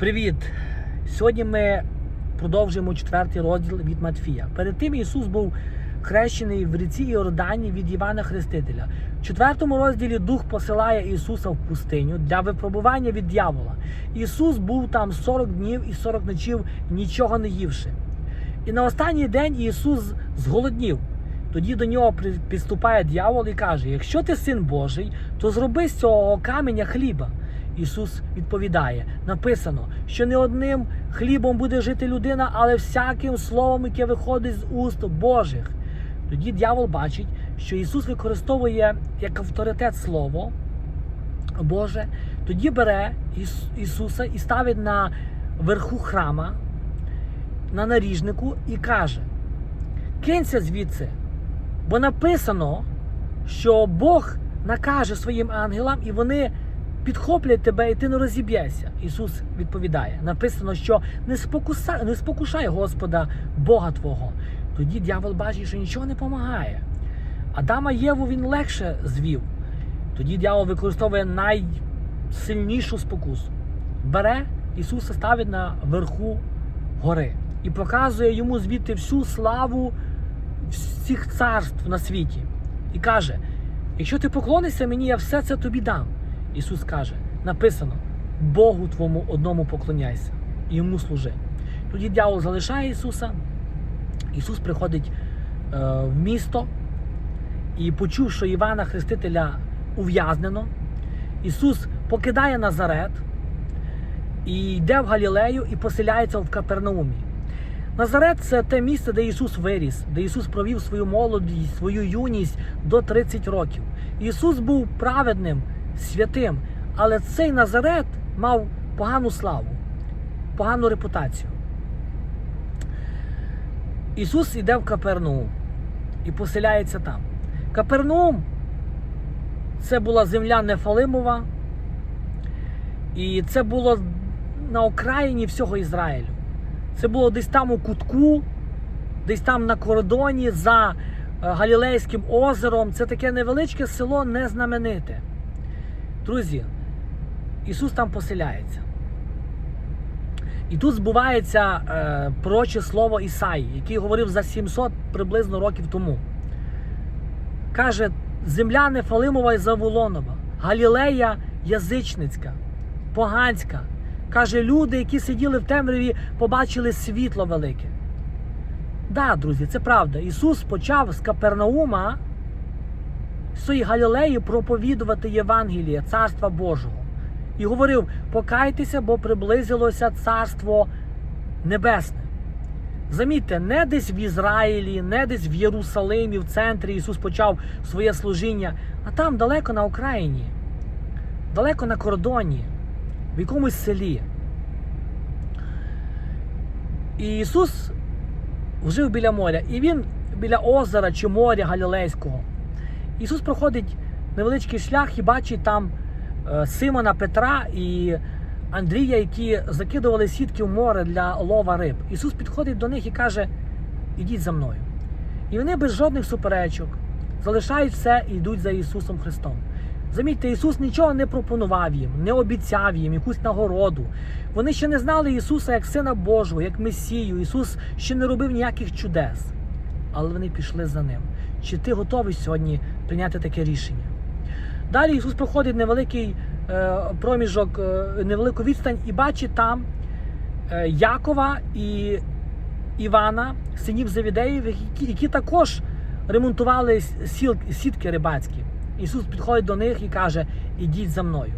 Привіт! Сьогодні ми продовжуємо четвертий розділ від Матфія. Перед тим Ісус був хрещений в ріці Іордані від Івана Хрестителя. В четвертому розділі Дух посилає Ісуса в пустиню для випробування від дьявола. Ісус був там 40 днів і 40 ночів, нічого не ївши. І на останній день Ісус зголоднів. Тоді до нього підступає дьявол і каже: Якщо ти син Божий, то зроби з цього каменя хліба. Ісус відповідає: написано, що не одним хлібом буде жити людина, але всяким словом, яке виходить з уст Божих. Тоді дьявол бачить, що Ісус використовує як авторитет Слово Боже, тоді бере Іс- Ісуса і ставить на верху храма, на наріжнику і каже: Кинься звідси, бо написано, що Бог накаже своїм ангелам, і вони підхоплять тебе, і ти не розіб'єшся. Ісус відповідає: написано, що не спокуса, не спокушай Господа Бога Твого. Тоді дьявол бачить, що нічого не допомагає. Адама Єву він легше звів. Тоді дьявол використовує найсильнішу спокусу. Бере Ісуса ставить на верху гори і показує йому звідти всю славу всіх царств на світі. І каже: якщо ти поклонишся мені, я все це тобі дам. Ісус каже: написано: Богу твому одному поклоняйся і йому служи. Тоді дьявол залишає Ісуса. Ісус приходить е, в місто і почув, що Івана Хрестителя ув'язнено. Ісус покидає Назарет і йде в Галілею і поселяється в Капернаумі. Назарет це те місце, де Ісус виріс, де Ісус провів свою молодість, свою юність до 30 років. Ісус був праведним, святим, але цей Назарет мав погану славу, погану репутацію. Ісус іде в Капернаум і поселяється там. Капернаум це була земля Нефалимова, і це було на окраїні всього Ізраїлю. Це було десь там у кутку, десь там на кордоні за е, Галілейським озером. Це таке невеличке село незнамените. Друзі, Ісус там поселяється. І тут збувається е, пророче слово Ісаї, який говорив за 700 приблизно років тому. Каже, земля Нефалимова і Заволонова, Галілея язичницька, поганська. Каже, люди, які сиділи в темряві, побачили світло велике. Да, друзі, це правда. Ісус почав з Капернаума, цієї Галілеї проповідувати Євангеліє, Царства Божого. І говорив: покайтеся, бо приблизилося Царство Небесне. Замітьте, не десь в Ізраїлі, не десь в Єрусалимі, в центрі Ісус почав своє служіння, а там далеко на Україні, далеко на кордоні, в якомусь селі. І Ісус жив біля моря, і Він біля озера чи моря Галілейського. Ісус проходить невеличкий шлях і бачить там е, Симона Петра і Андрія, які закидували сітки в море для лова риб. Ісус підходить до них і каже: Ідіть за мною. І вони без жодних суперечок залишають все і йдуть за Ісусом Христом. Замітьте, Ісус нічого не пропонував їм, не обіцяв їм якусь нагороду. Вони ще не знали Ісуса як Сина Божого, як Месію. Ісус ще не робив ніяких чудес. Але вони пішли за ним. Чи ти готовий сьогодні прийняти таке рішення? Далі Ісус проходить невеликий е, проміжок, е, невелику відстань і бачить там е, Якова і Івана, синів Завідеїв, які, які також ремонтували сіл, сітки рибацькі. Ісус підходить до них і каже: Ідіть за мною.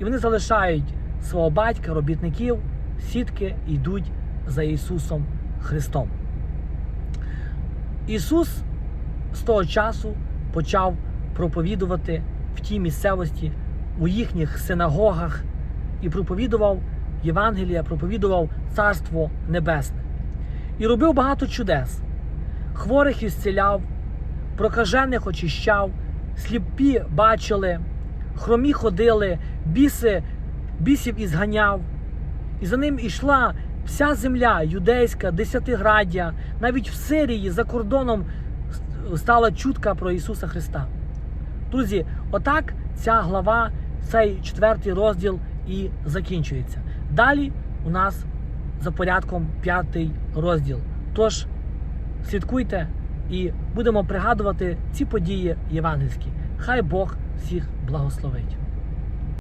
І вони залишають свого батька, робітників, сітки і йдуть за Ісусом Христом. Ісус з того часу почав проповідувати в тій місцевості, у їхніх синагогах, і проповідував Євангелія, проповідував Царство Небесне. І робив багато чудес. Хворих ісціляв, прокажених очищав, сліпі бачили, хромі ходили, біси, бісів ізганяв. І за ним ішла вся земля юдейська, десятиграддя, навіть в Сирії за кордоном стала чутка про Ісуса Христа. Друзі, отак ця глава, цей четвертий розділ і закінчується. Далі у нас за порядком п'ятий розділ. Тож слідкуйте і будемо пригадувати ці події євангельські. Хай Бог всіх благословить.